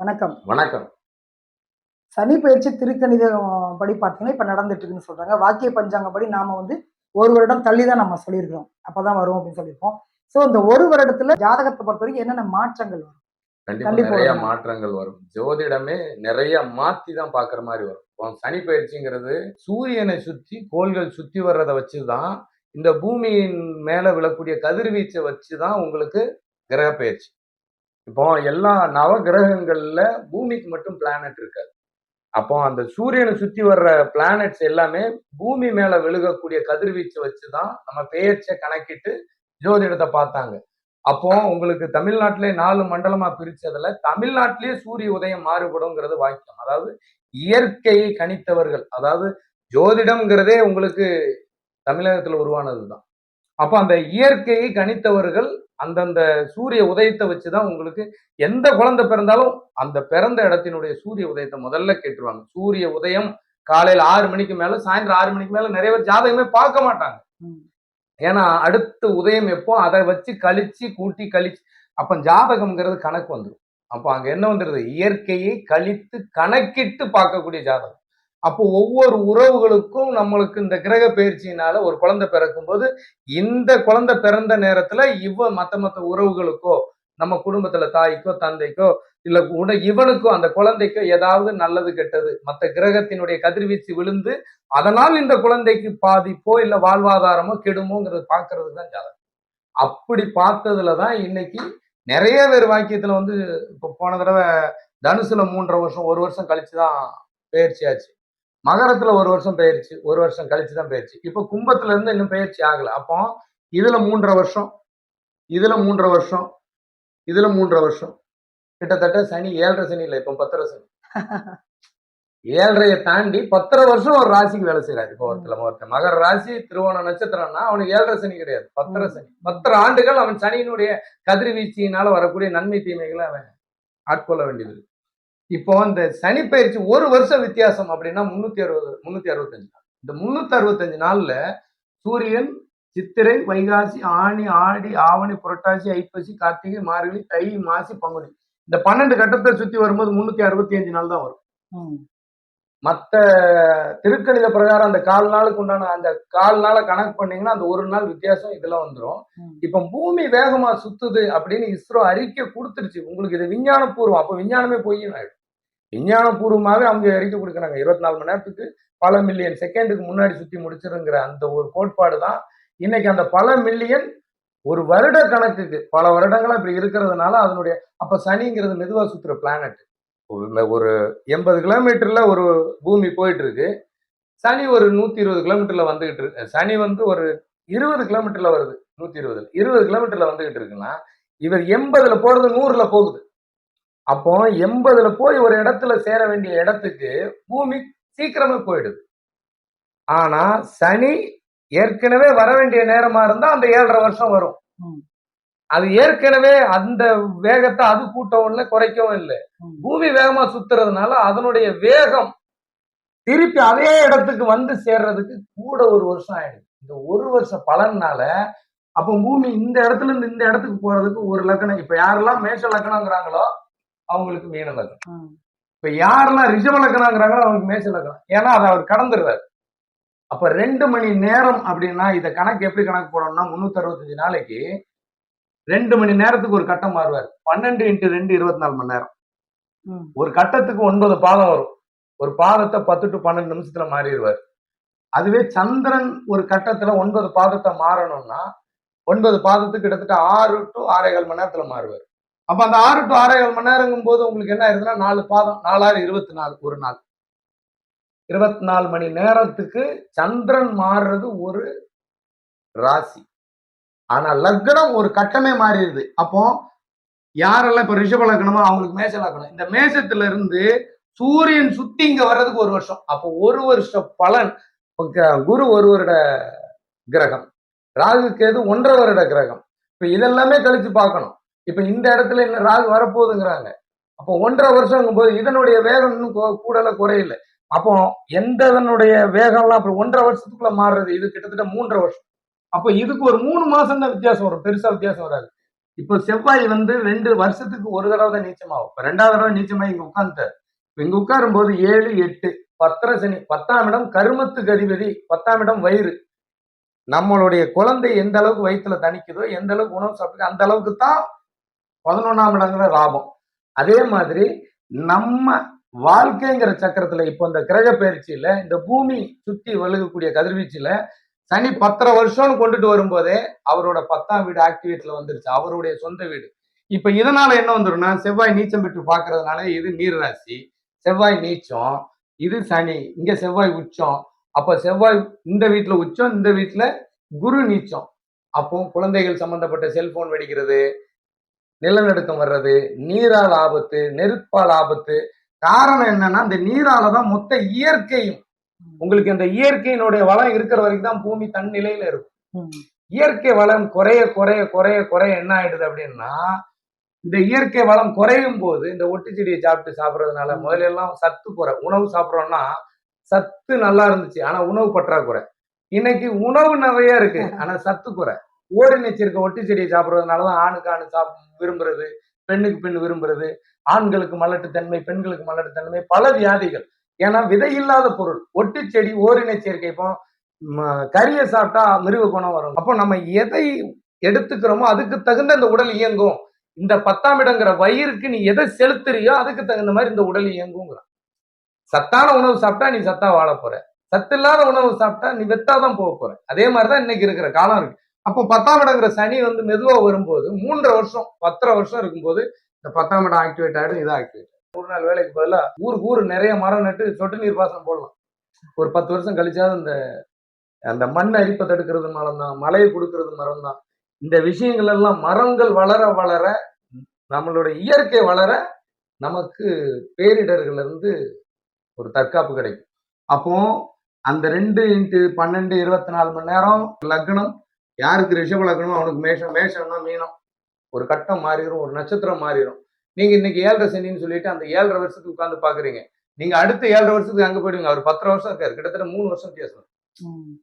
வணக்கம். வணக்கம். சனி பயிற்சி திருக்கணிதம் படி பார்த்தீங்கன்னா இப்போ நடந்துட்டு இருக்குன்னு சொல்றாங்க. வாக்கிய பஞ்சாங்கப்படி நாம வந்து ஒரு வருடம் தள்ளி தான் நம்ம சொல்லியிருக்கிறோம். அப்பதான் வரும் அப்படின்னு சொல்லியிருப்போம். ஸோ இந்த ஒரு வருடத்துல ஜாதகத்தை பொறுத்த வரைக்கும் என்னென்ன மாற்றங்கள் வரும்? கண்டிப்பா. நிறைய. மாற்றங்கள் வரும். ஜோதிடமே நிறைய மாத்தி தான் பாக்குற மாதிரி வரும். இப்போ சனி பயிற்சிங்கிறது சூரியனை சுத்தி கோள்கள் சுத்தி வர்றதை வச்சுதான் இந்த பூமியின் மேல விழக்கூடிய கதிர்வீச்சை வச்சுதான் உங்களுக்கு கிரக பயிற்சி இப்போ எல்லா நவ கிரகங்கள்ல பூமிக்கு மட்டும் பிளானட் இருக்காது. அப்போ அந்த சூரியனை சுத்தி வர்ற பிளானட்ஸ் எல்லாமே பூமி மேல விழுகக்கூடிய கதிர்வீச்சை வச்சுதான் நம்ம பெயர்ச்சியை கணக்கிட்டு ஜோதிடத்தை பார்த்தாங்க. அப்போ உங்களுக்கு தமிழ்நாட்டிலே நாலு மண்டலமா பிரிச்சதுல தமிழ்நாட்டிலேயே சூரிய உதயம் மாறுபடுங்கிறது வாக்கியம். அதாவது இயற்கையை கணித்தவர்கள் அதாவது ஜோதிடம்ங்கிறதே உங்களுக்கு தமிழகத்துல உருவானதுதான். அப்போ அந்த இயற்கையை கணித்தவர்கள் அந்தந்த சூரிய உதயத்தை வச்சுதான் உங்களுக்கு எந்த குழந்தை பிறந்தாலும் அந்த பிறந்த இடத்தினுடைய சூரிய உதயத்தை முதல்ல கேட்டுருவாங்க. சூரிய உதயம் காலையில ஆறு மணிக்கு மேல சாயந்தரம் ஆறு மணிக்கு மேல நிறைய பேர் ஜாதகமே பார்க்க மாட்டாங்க. ஏன்னா அடுத்த உதயம் எப்போ அதை வச்சு கழிச்சு கூட்டி கழிச்சு அப்ப ஜாதகம்ங்கிறது கணக்கு வந்துடும் அப்போ அங்க என்ன வந்துடுது இயற்கையை கழித்து கணக்கிட்டு பார்க்கக்கூடிய ஜாதகம். அப்போ ஒவ்வொரு உறவுகளுக்கும் நம்மளுக்கு இந்த கிரக பயிற்சியினால ஒரு குழந்தை பிறக்கும்போது இந்த குழந்தை பிறந்த நேரத்துல இவ மற்ற மற்ற உறவுகளுக்கோ நம்ம குடும்பத்துல தாய்க்கோ தந்தைக்கோ இல்ல உட இவனுக்கோ அந்த குழந்தைக்கோ ஏதாவது நல்லது கெட்டது மற்ற கிரகத்தினுடைய கதிர்வீச்சு விழுந்து அதனால் இந்த குழந்தைக்கு பாதிப்போ இல்ல வாழ்வாதாரமோ கெடுமோங்கிறது பாக்குறது தான் ஜாதகம். அப்படி பார்த்ததுல தான் இன்னைக்கு நிறைய பேர் வாக்கியத்துல வந்து இப்போ போன தடவை தனுசுல மூன்றரை வருஷம் ஒரு வருஷம் கழிச்சு தான் பயிற்சி ஆச்சு. மகரத்துல ஒரு வருஷம் பயிற்சி ஒரு வருஷம் கழிச்சு தான் பெயர்ச்சி. இப்போ கும்பத்துல இருந்து இன்னும் பயிற்சி ஆகல. அப்போ இதுல மூன்றரை வருஷம் இதுல மூன்றரை வருஷம் இதுல மூன்றரை வருஷம். கிட்டத்தட்ட சனி ஏழரை சனி இல்லை இப்போ பத்தரை சனி. ஏழரையை தாண்டி பத்தரை வருஷம் ஒரு ராசிக்கு வேலை செய்யறாரு இப்போ ஒருத்தர் ஒருத்தர். மகர ராசி திருவோண நட்சத்திரம்னா அவனுக்கு ஏழரை சனி கிடையாது. பத்தரை சனி. பத்தரை ஆண்டுகள் அவன் சனியினுடைய கதிர்வீச்சியினால வரக்கூடிய நன்மை தீமைகளை அவன் ஆட்கொள்ள வேண்டியது இப்போ இந்த சனி பயிற்சி ஒரு வருஷம் வித்தியாசம் அப்படின்னா முன்னூத்தி அறுபது முன்னூத்தி அறுபத்தஞ்சு நாள். இந்த முன்னூத்தி அறுபத்தஞ்சு நாள்ல சூரியன் சித்திரை வைகாசி ஆணி ஆடி ஆவணி புரட்டாசி ஐப்பசி கார்த்திகை மார்கழி தை மாசி பங்குனி. இந்த பன்னெண்டு கட்டத்தை சுத்தி வரும்போது முன்னூத்தி அறுபத்தி அஞ்சு நாள் தான் வரும். ம். மத்த திருக்கணித பிரகாரம் அந்த கால் நாளுக்கு உண்டான அந்த கால் நாளை கணக்கு பண்ணீங்கன்னா அந்த ஒரு நாள் வித்தியாசம் இதெல்லாம் வந்துடும். இப்ப பூமி வேகமா சுத்துது அப்படின்னு இஸ்ரோ அறிக்கை கொடுத்துருச்சு. உங்களுக்கு இது விஞ்ஞானபூர்வம். அப்ப விஞ்ஞானமே பொய்யும் ஆயிடும் விஞ்ஞானபூர்வமாவே அவங்க அறிக்கை கொடுக்குறாங்க. இருபத்தி நாலு மணி நேரத்துக்கு பல மில்லியன் செகண்டுக்கு முன்னாடி சுத்தி முடிச்சிருங்கிற அந்த ஒரு கோட்பாடு தான். இன்னைக்கு அந்த பல மில்லியன் ஒரு வருட கணக்குக்கு பல வருடங்களா இப்படி இருக்கிறதுனால அதனுடைய அப்ப சனிங்கிறது மெதுவா சுத்துற பிளானட் ஒரு எண்பது கிலோமீட்டர்ல ஒரு பூமி போயிட்டு இருக்கு சனி ஒரு நூத்தி இருபது கிலோமீட்டர்ல வந்துகிட்டு இருக்கு. சனி வந்து ஒரு இருபது கிலோமீட்டர்ல வருது. நூத்தி இருபதில் இருபது கிலோமீட்டர்ல வந்துகிட்டு இருக்குன்னா இவர் எண்பதுல போறது நூறுல போகுது. அப்போ எண்பதுல போய் ஒரு இடத்துல சேர வேண்டிய இடத்துக்கு பூமி சீக்கிரமே போயிடுது. ஆனா சனி ஏற்கனவே வர வேண்டிய நேரமா இருந்தா அந்த ஏழரை வருஷம் வரும். ம். அது ஏற்கனவே அந்த வேகத்தை அது கூட்டவும் இல்லை குறைக்கவும் இல்லை. பூமி வேகமா சுத்துறதுனால அதனுடைய வேகம் திருப்பி அதே இடத்துக்கு வந்து சேர்றதுக்கு கூட ஒரு வருஷம் ஆயிடுது. இந்த ஒரு வருஷ பலனால அப்போ பூமி இந்த இடத்துல இருந்து இந்த இடத்துக்கு போறதுக்கு ஒரு லக்கணம். இப்ப யாரெல்லாம் மேஷ லக்கணங்கிறாங்களோ அவங்களுக்கு மீன லக்கணம். இப்ப யாரெல்லாம் ரிஷப லக்கணங்கிறாங்களோ அவங்களுக்கு மேஷ லக்கணம். ஏன்னா அதை அவர் கடந்துடுறாரு. அப்ப ரெண்டு மணி நேரம் அப்படின்னா இதை கணக்கு எப்படி கணக்கு போடணும்னா முன்னூத்தி அறுபத்தஞ்சு நாளைக்கு ரெண்டு மணி நேரத்துக்கு ஒரு கட்டம் மாறுவார். பன்னெண்டு இன்ட்டு ரெண்டு இருபத்தி நாலு மணி நேரம். ஒரு கட்டத்துக்கு ஒன்பது பாதம் வரும். ஒரு பாதத்தை பத்து டு பன்னெண்டு நிமிஷத்துல மாறிடுவார். அதுவே சந்திரன் ஒரு கட்டத்துல ஒன்பது பாதத்தை மாறணும்னா ஒன்பது பாதத்துக்கு கிட்டத்தட்ட ஆறு டு ஆறேகால் மணி நேரத்துல மாறுவார். அப்ப அந்த ஆறு டு ஆறேகால் மணி நேரங்கும் போது உங்களுக்கு என்ன ஆயிருதுன்னா நாலு பாதம் நாலாறு இருபத்தி நாலு ஒரு நாள். இருபத்தி நாலு மணி நேரத்துக்கு சந்திரன் மாறுறது ஒரு ராசி. ஆனா லக்னம் ஒரு கட்டமே மாறிடுது. அப்போ யாரெல்லாம் இப்ப ரிஷப லக்னமோ அவங்களுக்கு மேச லக்னம். இந்த மேசத்துல இருந்து சூரியன் சுத்தி இங்க வர்றதுக்கு ஒரு வருஷம். அப்போ ஒரு வருஷ பலன் குரு ஒரு வருட கிரகம். ராகு கேது ஒன்றரை வருட கிரகம். இப்ப இதெல்லாமே கழிச்சு பார்க்கணும். இப்ப இந்த இடத்துல என்ன ராகு வரப்போகுதுங்கிறாங்க. அப்போ ஒன்றரை வருஷங்கும் போது இதனுடைய வேகம் இன்னும் கூடல குறையில. அப்போ எந்த இதனுடைய வேகம்லாம் அப்புறம் ஒன்றரை வருஷத்துக்குள்ள மாறுறது? இது கிட்டத்தட்ட மூன்றரை வருஷம். அப்போ இதுக்கு ஒரு மூணு மாசம் தான் வித்தியாசம் வரும். பெருசா வித்தியாசம் வராது. இப்போ செவ்வாய் வந்து ரெண்டு வருஷத்துக்கு ஒரு தடவை தான் நீச்சமாகும். இப்ப ரெண்டாவது தடவை நீச்சமா இங்க உட்காந்துட்டார் இப்ப இங்க உட்காரும் போது ஏழு எட்டு பத்திர சனி பத்தாம் இடம் கருமத்துக்கு அதிபதி பத்தாம் இடம் வயிறு. நம்மளுடைய குழந்தை எந்த அளவுக்கு வயிற்றுல தணிக்குதோ எந்த அளவுக்கு உணவு சாப்பிடுது அந்த அளவுக்கு தான் பதினொன்னாம் இடங்கிற லாபம். அதே மாதிரி நம்ம வாழ்க்கைங்கிற சக்கரத்துல இப்போ இந்த கிரக பயிற்சியில இந்த பூமி சுத்தி வழுகக்கூடிய கதிர்வீச்சுல சனி பத்தரை வருஷம்னு கொண்டுட்டு வரும்போதே அவரோட பத்தாம் வீடு ஆக்டிவேட்ல வந்துருச்சு. அவருடைய சொந்த வீடு. இப்ப இதனால என்ன வந்துரும்னா செவ்வாய் நீச்சம் பெற்று பாக்குறதுனால இது நீர் ராசி செவ்வாய் நீச்சம் இது சனி. இங்க செவ்வாய் உச்சம். அப்ப செவ்வாய் இந்த வீட்டுல உச்சம் இந்த வீட்டுல குரு நீச்சம். அப்போ குழந்தைகள் சம்பந்தப்பட்ட செல்போன் வெடிக்கிறது நிலநடுக்கம் வர்றது நீரால் ஆபத்து நெருப்பால் ஆபத்து. காரணம் என்னன்னா இந்த நீரால தான் மொத்த இயற்கையும் உங்களுக்கு இந்த இயற்கையினுடைய வளம் இருக்கிற வரைக்கும் தான் பூமி தன் நிலையில இருக்கும். இயற்கை வளம் குறைய குறைய குறைய குறைய என்ன ஆயிடுது அப்படின்னா இந்த இயற்கை வளம் குறையும் போது இந்த ஒட்டு செடியை சாப்பிட்டு சாப்பிடுறதுனால. முதல்ல எல்லாம் சத்து குறை. உணவு சாப்பிடுறோம்னா சத்து நல்லா இருந்துச்சு. ஆனா உணவு பற்றாக்குறை. இன்னைக்கு உணவு நிறைய இருக்கு. ஆனா சத்து குறை. ஓடி இருக்க ஒட்டு செடியை சாப்பிடுறதுனாலதான் ஆணுக்கு ஆணு சாப் விரும்புறது பெண்ணுக்கு பெண் விரும்புறது ஆண்களுக்கு மலட்டுத்தன்மை பெண்களுக்கு மலட்டுத்தன்மை பல வியாதிகள். ஏன்னா விதை இல்லாத பொருள். ஒட்டு செடி ஓரின சேர்க்கை இப்போ ம, கறியை சாப்பிட்டா மிருக குணம் வரும். அப்போ நம்ம எதை எடுத்துக்கிறோமோ அதுக்கு தகுந்த இந்த உடல் இயங்கும். இந்த பத்தாம் இடங்கிற வயிறுக்கு நீ எதை செலுத்துறியோ அதுக்கு தகுந்த மாதிரி இந்த உடல் இயங்குங்கிற சத்தான உணவு சாப்பிட்டா நீ சத்தா வாழ போற. சத்து இல்லாத உணவு சாப்பிட்டா நீ வெத்தாதான் போக போற. அதே மாதிரிதான் இன்னைக்கு இருக்கிற காலம் இருக்கு. அப்போ பத்தாம் இடங்கிற சனி வந்து மெதுவா வரும்போது மூன்றரை வருஷம் பத்தரை வருஷம் இருக்கும்போது இந்த பத்தாம் இடம் ஆக்டிவேட் ஆகிடும் இதை ஆக்டிவேட் ஒரு நாள் வேலைக்கு பதிலா ஊருக்கு ஊர் நிறைய மரம் நட்டு சொட்டு நீர் பாசனம் போடலாம். ஒரு பத்து வருஷம் கழிச்சாவது இந்த அந்த மண் அரிப்பை தடுக்கிறது மரம் தான் மழையை கொடுக்கறது மரம் தான் இந்த விஷயங்கள் எல்லாம் மரங்கள் வளர வளர நம்மளோட இயற்கை வளர நமக்கு பேரிடர்கள் இருந்து ஒரு தற்காப்பு கிடைக்கும். அப்போ அந்த ரெண்டு இன்ட்டு பன்னெண்டு இருபத்தி நாலு மணி நேரம் லக்னம் யாருக்கு ரிஷப லக்னமோ அவனுக்கு மேஷம் மேஷம்னா மீனம். ஒரு கட்டம் மாறிடும் ஒரு நட்சத்திரம் மாறிடும் நீங்க இன்னைக்கு ஏழரை சனின்னு சொல்லிட்டு அந்த ஏழரை வருஷத்துக்கு உட்காந்து பாக்குறீங்க. நீங்க அடுத்த ஏழரை வருஷத்துக்கு அங்க போயிடுவீங்க. அவர் பத்தரை வருஷம் இருக்காரு. கிட்டத்தட்ட மூணு வருஷம் பேசணும் ம்.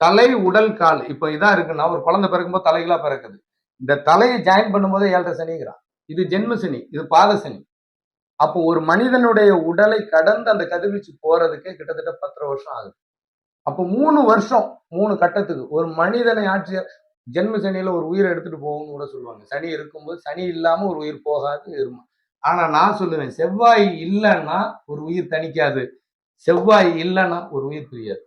தலை உடல் கால் இப்போ இதா இருக்குன்னா ஒரு குழந்தை பிறக்கும்போது தலைகளா பிறக்குது. இந்த தலையை ஜாயின் பண்ணும்போது ஏழரை சனிங்கிறான். இது ஜென்ம சனி இது பாத சனி. அப்போ ஒரு மனிதனுடைய உடலை கடந்து அந்த கதிர்வீச்சு போறதுக்கே கிட்டத்தட்ட பத்தரை வருஷம் ஆகுது. அப்போ மூணு வருஷம் மூணு கட்டத்துக்கு ஒரு மனிதனை ஆட்சி ஜென்ம சனியில் ஒரு உயிரை எடுத்துகிட்டு போகும்னு கூட சொல்லுவாங்க. சனி இருக்கும்போது சனி இல்லாமல் ஒரு உயிர் போகாது இருமா. ஆனால் நான் சொல்லுவேன் செவ்வாய் இல்லைன்னா ஒரு உயிர் தணிக்காது. செவ்வாய் இல்லைன்னா ஒரு உயிர் பிரியாது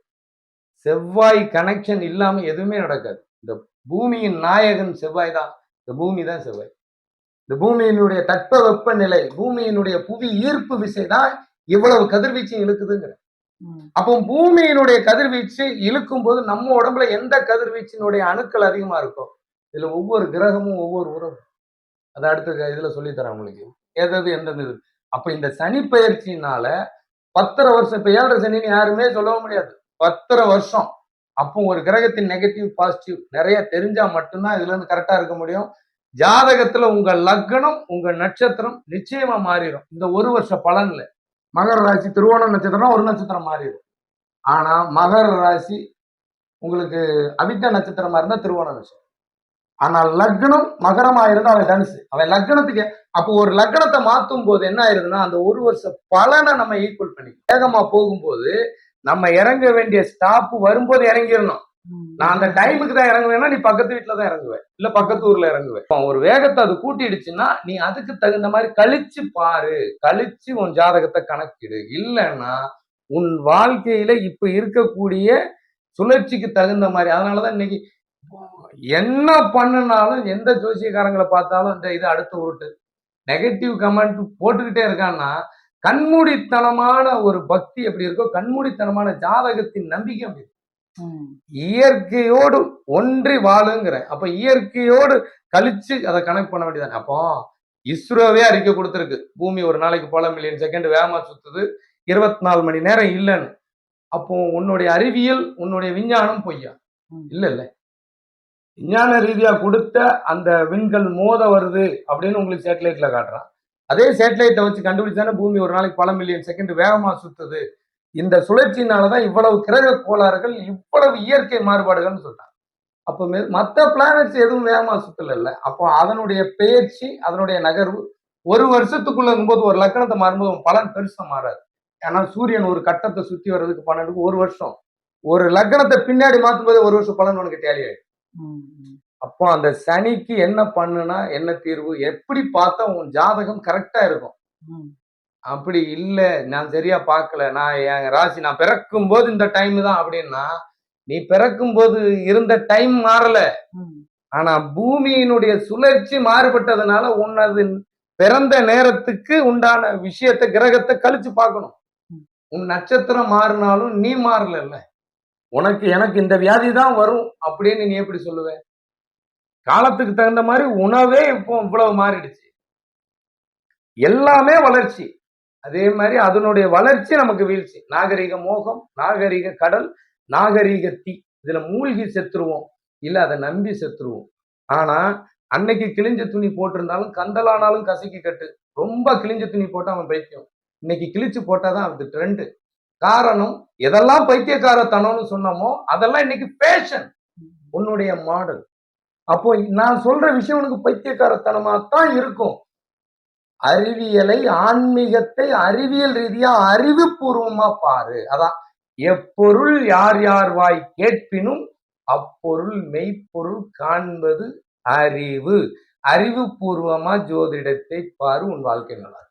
செவ்வாய் கனெக்ஷன் இல்லாமல் எதுவுமே நடக்காது. இந்த பூமியின் நாயகன் செவ்வாய் தான். இந்த பூமி தான் செவ்வாய். இந்த பூமியினுடைய தட்ப வெப்பநிலை பூமியினுடைய புவி ஈர்ப்பு விசை தான் இவ்வளவு கதிர்வீச்சு இழுக்குதுங்கிற. அப்போ பூமியினுடைய கதிர்வீச்சு இழுக்கும் போது நம்ம உடம்புல எந்த கதிர்வீச்சினுடைய அணுக்கள் அதிகமா இருக்கோ இதுல ஒவ்வொரு கிரகமும் ஒவ்வொரு உறவு. அதை அடுத்த இதுல சொல்லித்தரேன் உங்களுக்கு. எதாவது எந்தெந்த இது அப்ப இந்த சனி பயிற்சியினால பத்தரை வருஷம் இப்ப ஏழரை சனின்னு யாருமே சொல்லவும் முடியாது. பத்தரை வருஷம். அப்போ ஒரு கிரகத்தின் நெகட்டிவ் பாசிட்டிவ் நிறைய தெரிஞ்சா மட்டும்தான் இதுல இருந்து கரெக்டா இருக்க முடியும். ஜாதகத்துல உங்க லக்னம் உங்க நட்சத்திரம் நிச்சயமா மாறிடும். இந்த ஒரு வருஷ பலன்ல. மகர ராசி திருவோண நட்சத்திரம் ஒரு நட்சத்திரம் மாறிடும் ஆனா மகர ராசி உங்களுக்கு அவிட்ட நட்சத்திரமா இருந்தா திருவோண நட்சத்திரம். ஆனா லக்னம் மகரமா இருந்தா அவன் தனுசு. அவன் லக்னத்துக்கு அப்போ ஒரு லக்னத்தை மாத்தும் போது என்ன ஆயிருதுன்னா அந்த ஒரு வருஷ பலனை நம்ம ஈக்குவல் பண்ணி வேகமா போகும்போது நம்ம இறங்க வேண்டிய ஸ்டாப் வரும்போது இறங்கிடணும். நான் அந்த டைமுக்கு தான் இறங்குவேன்னா நீ பக்கத்து வீட்டுல தான் இறங்குவேன் இல்ல பக்கத்து ஊர்ல இறங்குவேன் ஒரு வேகத்தை அது கூட்டிடுச்சுன்னா நீ அதுக்கு தகுந்த மாதிரி கழிச்சு பாரு. கழிச்சு உன் ஜாதகத்தை கணக்கிடு. இல்லைன்னா உன் வாழ்க்கையில இப்ப இருக்கக்கூடிய சுழற்சிக்கு தகுந்த மாதிரி அதனாலதான் இன்னைக்கு என்ன பண்ணுனாலும் எந்த ஜோசியக்காரங்களை பார்த்தாலும் இந்த இது அடுத்த உருட்டு. நெகட்டிவ் கமெண்ட் போட்டுக்கிட்டே இருக்கான்னா கண்மூடித்தனமான ஒரு பக்தி எப்படி இருக்கோ கண்மூடித்தனமான ஜாதகத்தின் நம்பிக்கை அப்படி. இயற்கையோடு ஒன்றி வாழுங்கிறேன் அப்ப இயற்கையோடு கழிச்சு அதை கனெக்ட் பண்ண வேண்டியதானே அப்போ இஸ்ரோவே அறிக்கை கொடுத்துருக்கு. பூமி ஒரு நாளைக்கு பல மில்லியன் செகண்ட் வேகமா சுத்துது. இருபத்தி நாலு மணி நேரம் இல்லைன்னு. அப்போ உன்னுடைய அறிவியல் உன்னுடைய விஞ்ஞானம் பொய்யா. இல்ல இல்ல. விஞ்ஞான ரீதியா கொடுத்த அந்த விண்கள் மோத வருது அப்படின்னு உங்களுக்கு சேட்டலைட்ல காட்டுறான். அதே சேட்டலைட்டை வச்சு கண்டுபிடிச்சானே பூமி ஒரு நாளைக்கு பல மில்லியன் செகண்ட் வேகமா சுத்துது. இந்த சுழற்சியினாலதான் இவ்வளவு கிரக கோளாறுகள் இவ்வளவு இயற்கை மாறுபாடுகள்னு சொல்றாங்க. அப்போ மெ- மத்த பிளானட்ஸ் எதுவும் வேகமா சுத்தல இல்ல. அப்போ அதனுடைய பெயர்ச்சி அதனுடைய நகர்வு ஒரு வருஷத்துக்குள்ள இருக்கும்போது ஒரு லக்கணத்தை மாறும்போது பலன் பெருசா மாறாது. ஏன்னா சூரியன் ஒரு கட்டத்தை சுத்தி வர்றதுக்கு பன்னெண்டுக்கு ஒரு வருஷம். ஒரு லக்கணத்தை பின்னாடி மாத்தும் போது ஒரு வருஷம் பலன் உனக்கு டேலி ஆயிடும். அப்போ அந்த சனிக்கு என்ன பண்ணுனா என்ன தீர்வு எப்படி பார்த்தா உன் ஜாதகம் கரெக்டா இருக்கும். அப்படி இல்ல நான் சரியா பார்க்கல. நான் என் ராசி நான் பிறக்கும் போது இந்த டைம் தான் அப்படின்னா நீ பிறக்கும் போது இருந்த டைம் மாறல. ஆனா பூமியினுடைய சுழற்சி மாறுபட்டதுனால உன்னது பிறந்த நேரத்துக்கு உண்டான விஷயத்தை கிரகத்தை கழிச்சு பார்க்கணும். உன் நட்சத்திரம் மாறினாலும் நீ மாறல உனக்கு எனக்கு இந்த வியாதி தான் வரும் அப்படின்னு நீ எப்படி சொல்லுவ? காலத்துக்கு தகுந்த மாதிரி உணவே இப்போ இவ்வளவு மாறிடுச்சு. எல்லாமே வளர்ச்சி. அதே மாதிரி அதனுடைய வளர்ச்சி நமக்கு வீழ்ச்சி. நாகரிக மோகம் நாகரிக கடல் நாகரிக தீ. இதுல மூழ்கி செத்துருவோம். இல்ல அதை நம்பி செத்துருவோம். ஆனா அன்னைக்கு கிழிஞ்ச துணி போட்டிருந்தாலும் கந்தலானாலும் கசக்கி கட்டு. ரொம்ப கிழிஞ்ச துணி போட்டா அவன் பைத்தியம். இன்னைக்கு கிழிச்சு போட்டாதான் அது ட்ரெண்டு காரணம் எதெல்லாம் பைத்தியக்காரத்தனம்னு சொன்னோமோ அதெல்லாம் இன்னைக்கு ஃபேஷன் உன்னுடைய மாடல் அப்போ நான் சொல்ற விஷயம் உனக்கு பைத்தியக்காரத்தனமா தான் இருக்கும். அறிவியலை ஆன்மீகத்தை அறிவியல் ரீதியா அறிவுபூர்வமா பாரு. அதான் எப்பொருள் யார் யார் வாய் கேட்பினும் அப்பொருள் மெய்ப்பொருள் காண்பது அறிவு. அறிவுபூர்வமா ஜோதிடத்தை பாரு உன் வாழ்க்கை நல்லா